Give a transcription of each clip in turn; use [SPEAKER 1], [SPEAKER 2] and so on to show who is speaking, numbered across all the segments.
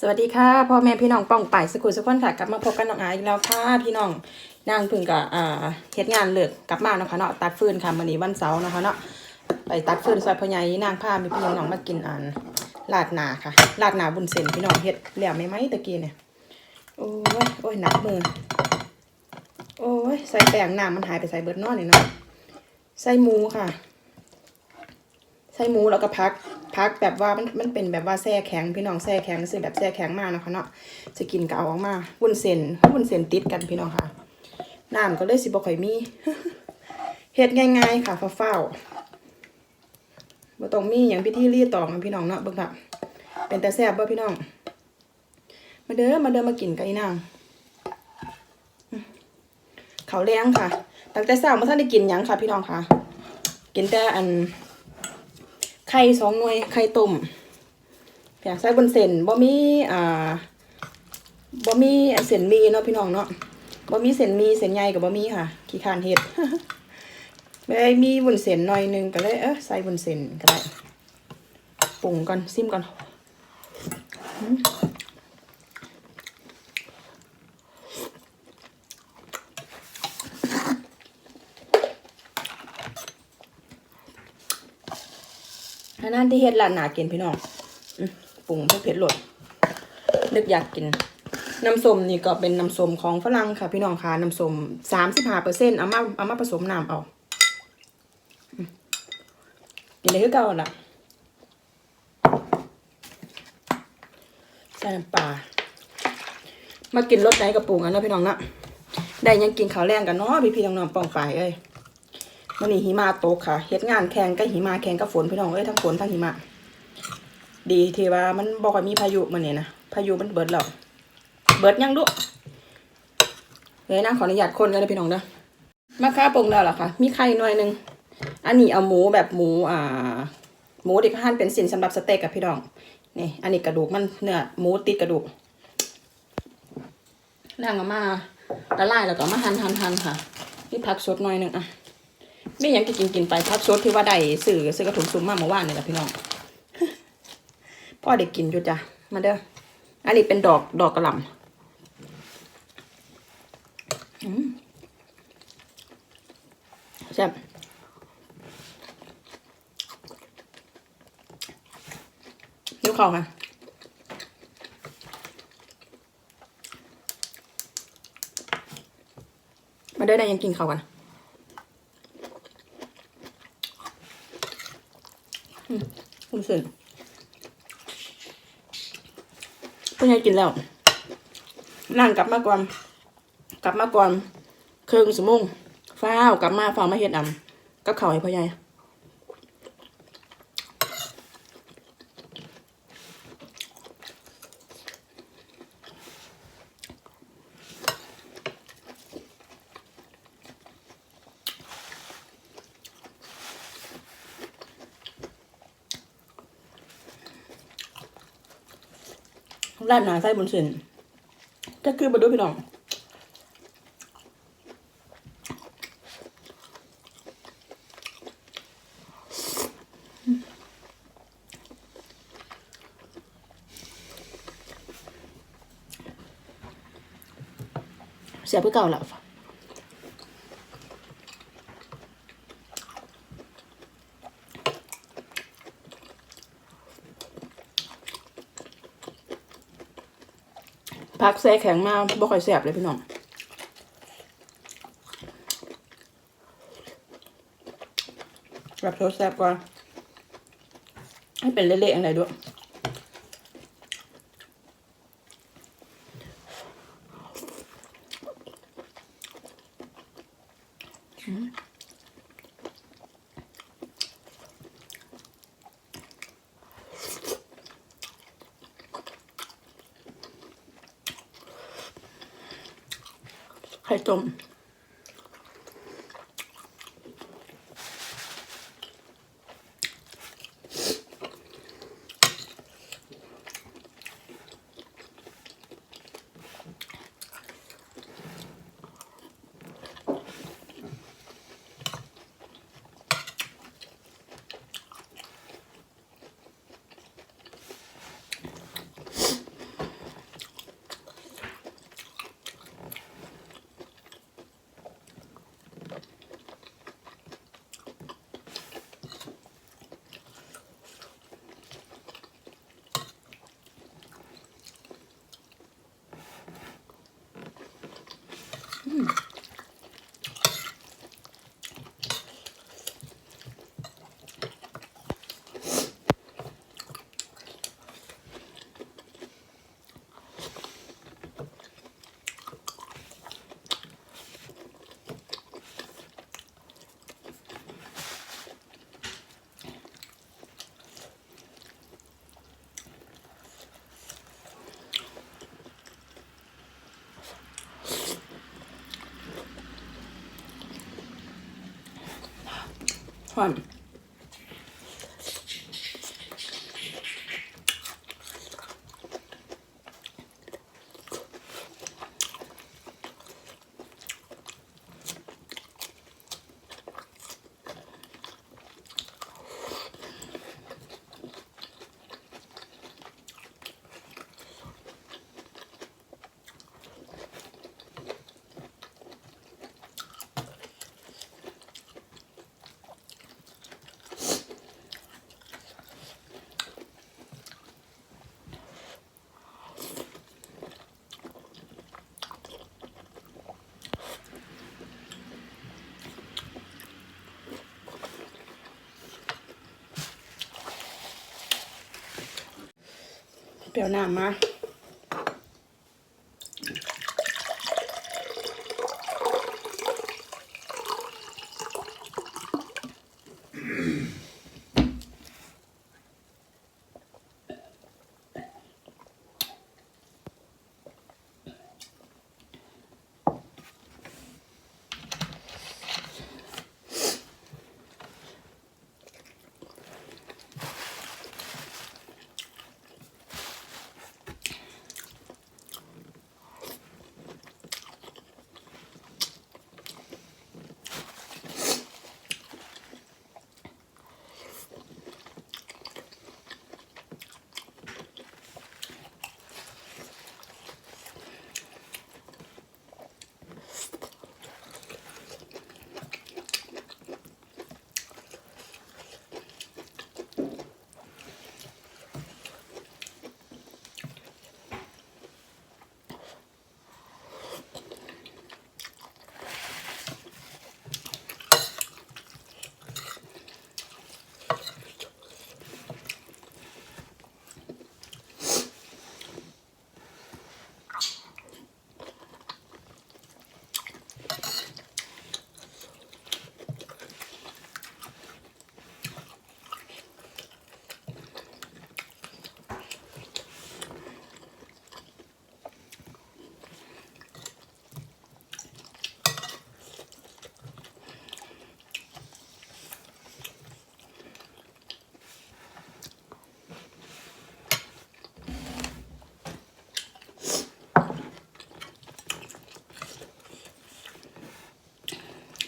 [SPEAKER 1] สวัสดีค่ะพ่อแม่พี่น้องป้องไปสกุลสุขคนค่ะกลับมาพบกันน้องอาอีกแล้วค่ะพี่น้องนางพึ่งกับอ่าเฮ็ดงานเลิกกลับมาเนาะค่ะเนาะตัดฟืนค่ะมื้อนี้วันเสาร์เนาะค่ะเนาะไปตัดฟืนซอยพ่อใหญ่นางพามีพี่น้องมากินอันลาดหนาค่ะลาดหนาบุญเส้นพี่น้องเฮ็ดแล้วไหมไหมตะกี้เนี่ยโอ้ยโอ้ยหนักมือโอ้ยใส่แป้งน้ำมันหายไปใส่เบิร์ดนอนี่เนาะใส่หมูค่ะ ใส่หมูแล้วก็พัก พักแบบว่ามันมันเป็นแบบว่าแช่แข็งพี่น้องแช่แข็งซื้อแบบแช่แข็งมากนะคะเนาะจะกินก็เอาออกมาวุ้นเส้นวุ้นเส้นติดกันพี่น้องค่ะน้ำก็เลยสิบ่ค่อยมีเฮ็ดง่ายๆค่ะฟ้าๆบ่ต้องมีอย่างพิธีรีตองนะพี่น้องเนาะเบิ่งค่ะเป็นแต่แซ่บบ่พี่น้อง มาเด้อมาเด้อมากินกับอีนางอืมข้าวแรงค่ะตั้งแต่เช้ามาท่านได้กินยังค่ะ พี่น้องค่ะ กินแต่อัน ไข่สองหน่วยไข่ต้มอยากใส่บนเส้นบ่มีอ่าบ่มีเส้นมีเนาะพี่น้องเนาะบ่มีเส้นมีเส้นใหญ่กับบ่มีค่ะ ขี้คานเห็ดไม่ได้มีบุนเส้นหน่อยหนึงก็เลยเออใส่บุนเส้นก็ได้ปรุงก่อนซิมก่อนันนั้นที่เฮ็ดร้านหนากินพี่น้องปรุงเพื่อเผ็ดหลดนึกอยากกิน น้ำส้มนี่ก็เป็นน้ำส้มของฝรั่งค่ะ พี่น้องค่ะน้ำส้มสามสิบห้าเปอร์เซ็นต์เอามาเอามาผสมน้ำเอาอืมกินได้คือเก่าล่ะใส่น้ำปลามากินรสไหนกับปรุงกันเนาะพี่น้องนะได้ยังกินข้าวแรงกันเนาะพี่พี่น้องๆป้องไปเอ้ย วันนี้หิมะตกค่ะเฮ็ดงานแข่งกับหิมะแข่งกับฝนพี่น้องเอ้ยทั้งฝนทั้งหิมะ ดีที่ว่ามันบอกว่ามีพายุมันเนี่ยนะพายุมันเบิดแล้วเบิดยังดุเดี๋ยวนะขออนุญาตคนกันเลยพี่น้องเด้อมาค่าปรุงแล้วเหรอคะมีไข่หน่อยหนึงอันนี้เอาหมูแบบหมูอ่า หมูเด็กหั่นเป็นสินสำหรับสเต็กกับพี่น้องนี่อันนี้กระดูกมันเนื้อหมูติดกระดูกล่างออกมาละลายแล้วก็มาหั่นหั่นหั่นค่ะนี่ผักสดหน่อยหนึงอะ ไม่ยังกินกินไปผักสดที่ว่าได้ซื้อซื้อกระถุงซุ่มมาเมื่อวานนี่แหละพี่น้องพ่อเด็กกินอยู่จ้ะมาเด้ออันนี้เป็นดอกดอกกระหล่ำแซ่บนิ้วเข่าค่ะมาเด้อได้ยังกินเข้ากันอื มคุณเส้นเพิ่งให้กินแล้วนั่งกลับมาก่อนกลับมาก่อนครึ่งสมุงฟ้าวกลับมาฟ้าวมาเฮ็ดอ่ำกับเข่าให้พ่อใหญ่ ราดหนาไส้บนเส้นจะคือมาดูพี่น้องเสียเพื่อเก่าแล้ว พักแซ่แข็งมากบ่ค่อยแสบเลยพี่น้องแบบโทษแซ่บกว่าให้เป็นเละๆอะไรด้วยไข่ต้ม หอ ม เปรี้ยวน้ำมา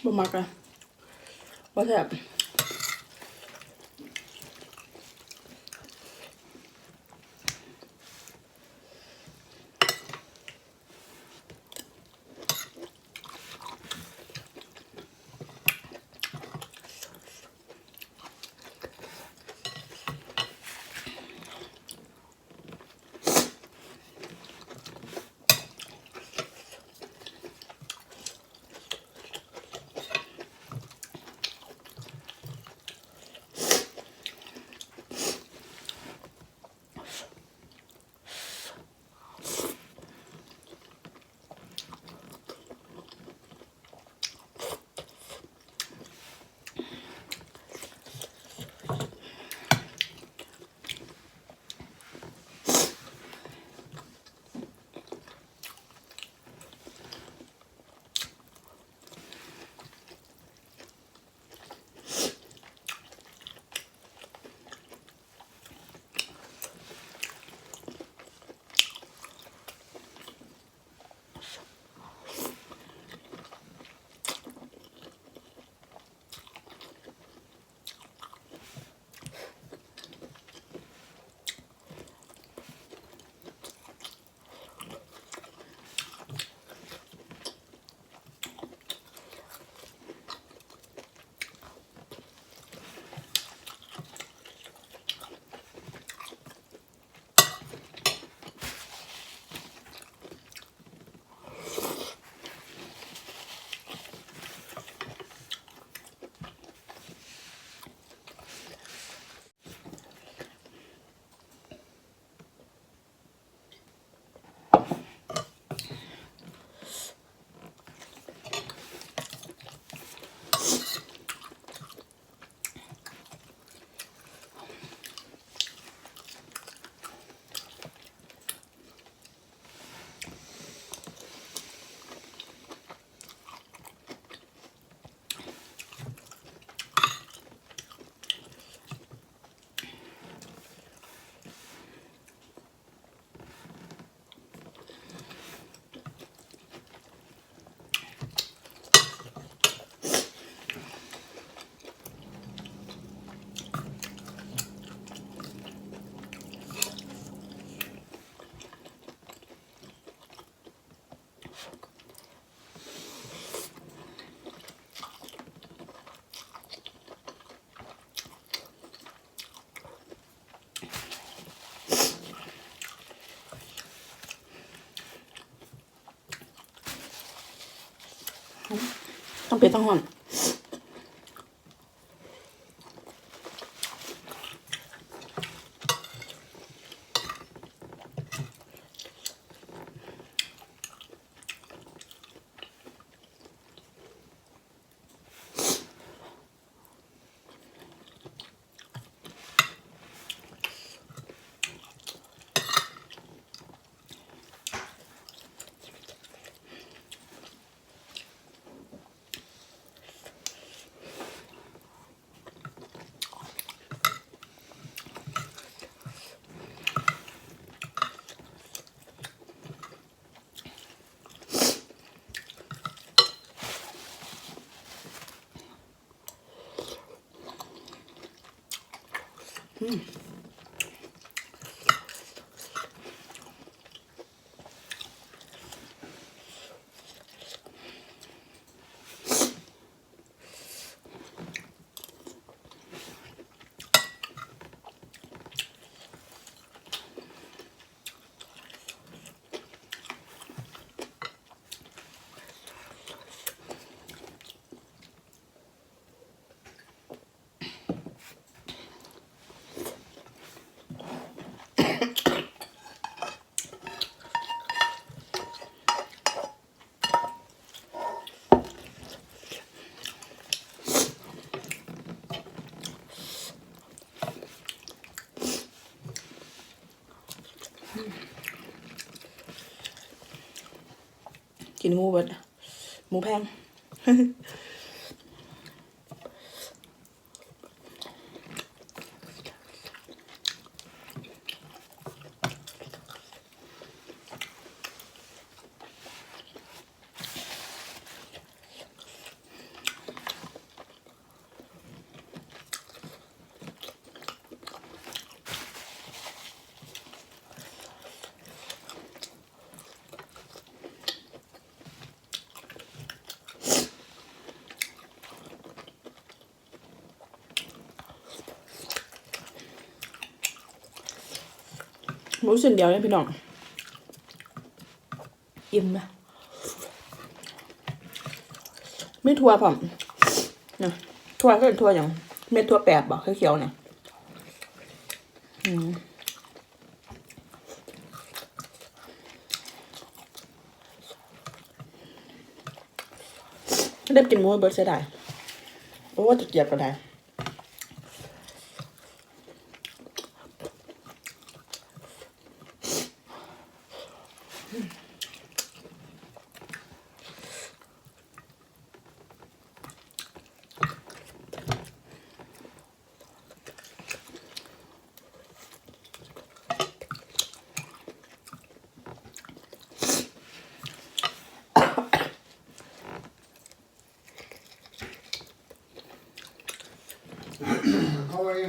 [SPEAKER 1] บ่มัก อะบ่แซ่ กินหมูเบิดหมูแพง มูส่วนเดียวเนี่ยพี่น้องอิ่มนะไม่ทัวผมนะทัวก็เป็นทัวอย่างเม็ดทัวแปบบอกเขียวๆเนี่ยอืมเริ่มกินหมูเบิร์ดเสียดายโอ้จะเกียบก็ได้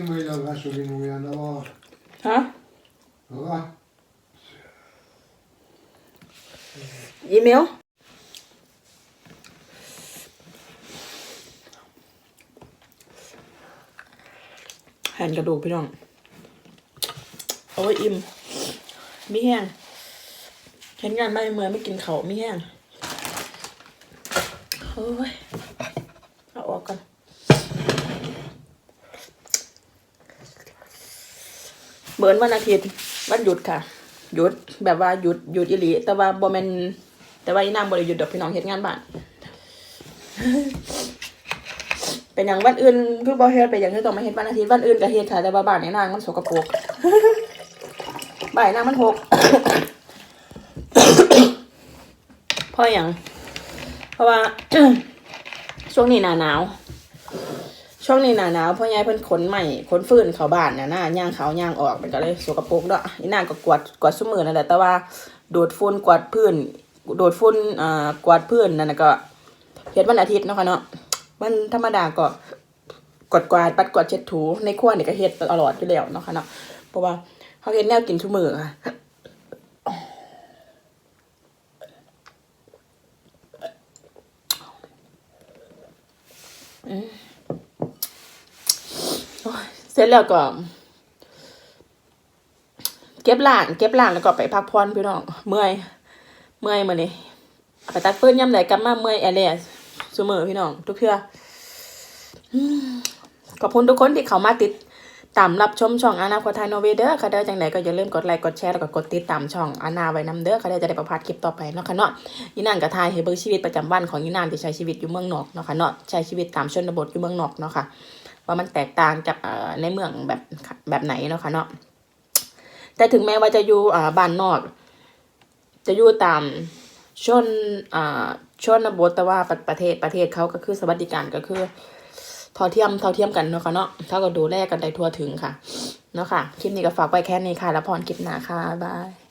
[SPEAKER 2] Har inbillat mig så vi nog gärna var.
[SPEAKER 1] ฮะ
[SPEAKER 2] Va?
[SPEAKER 1] อีเมลแผ่นกระดูกพี่น้อง โอ้ยอิ่มมีแห้งเห็นงานไม่เมื่อยไม่กินเขาวมีแห้ง โอ้ย เอาออกก่อน เหมือนวันอาทิตย์วันหยุดค่ะ หยุดแบบว่าหยุดหยุดอีหลีแต่ว่าบ่แมนแต่ว่าอีนางบ่ได้หยุดดอกพี่น้องเฮ็ดงานบ้านเป็นอย่างวันอื่นคือบ่เฮ็ดไปอย่างที่ต้องมาเฮ็ดวันอาทิตย์วันอื่นก็เฮ็ดค่ะแต่ว่าบ้านในนางมันสกปรกบ้านนางมันหกเพราะอย่างเพราะว่าช่วงนี้หนาหนาว ช่วงนี้หนาหนาวพ่อใหญ่เพิ่นขนใหม่ขนฟืนเขาบ้านน่ะนะย่างเขาย่างออกมันก็เลยสกปรกเนาะอีนางก็กวาดกวาดซุมือนั่นแหละแต่ว่าดูดฝุ่นกวาดพื้นดูดฝุ่นอ่ากวาดพื้นนั่นนะก็เฮ็ดวันอาทิตย์เนาะค่ะเนาะวันธรรมดาก็กวาดกวาดปัดกวาดเช็ดถูในครัวนี่ก็เฮ็ดตลอดอยู่แล้วเนาะค่ะเนาะเพราะว่าเขาเฮ็ดแนวกินทุกมือค่ะ โอ้ยเส ร็จแล้วก็ เก็บล้างเก็บล้างแล้วก็ไปพักผ่อนพี่น้องเมื่อย เมื่อยมาเนี่ไปตัดเพื่อนย่ำไหนกลับมาเมื่อยแอร์เรียสเสมอพี่น้อง ทุกเทื่อขอบคุณทุกคนที่เขามาติดตามรับชมช่องอาณาคตไทยโนเวเดอร์ค่ะเด้อจังไหนก็อย่าลืมกดไลค์กดแชร์แล้วก็กดติดตามช่องอาณาไว้นำเด้อค่ะเด้อจะได้ประพาดคลิปต่อไปเนาะค่ะเนาะยีนางกับทายให้เบิ่งชีวิตประจำวันของยีนางที่ใช้ชีวิตอยู่เมืองนอกเนาะค่ะเนาะใช้ชีวิตตามชนบทอยู่เมืองนอกเนาะค่ะ ว่ามันแตกต่างจากในเมืองแบบแบบไหนเนาะค่ะเนาะแต่ถึงแม้ว่าจะอยู่บ้านนอก จะอยู่ตามชนชนบทแต่ว่าประประเทศประเทศเขาก็คือสวัสดิการก็คือเท่าเทียมเท่าเทียมกันเนาะค่ะเนาะเขาก็ดูแลกันได้ทั่วถึงค่ะ เนาะค่ะ คลิปนี้ก็ฝากไว้แค่นี้ค่ะ แล้วพรคลิปหน้าค่ะบาย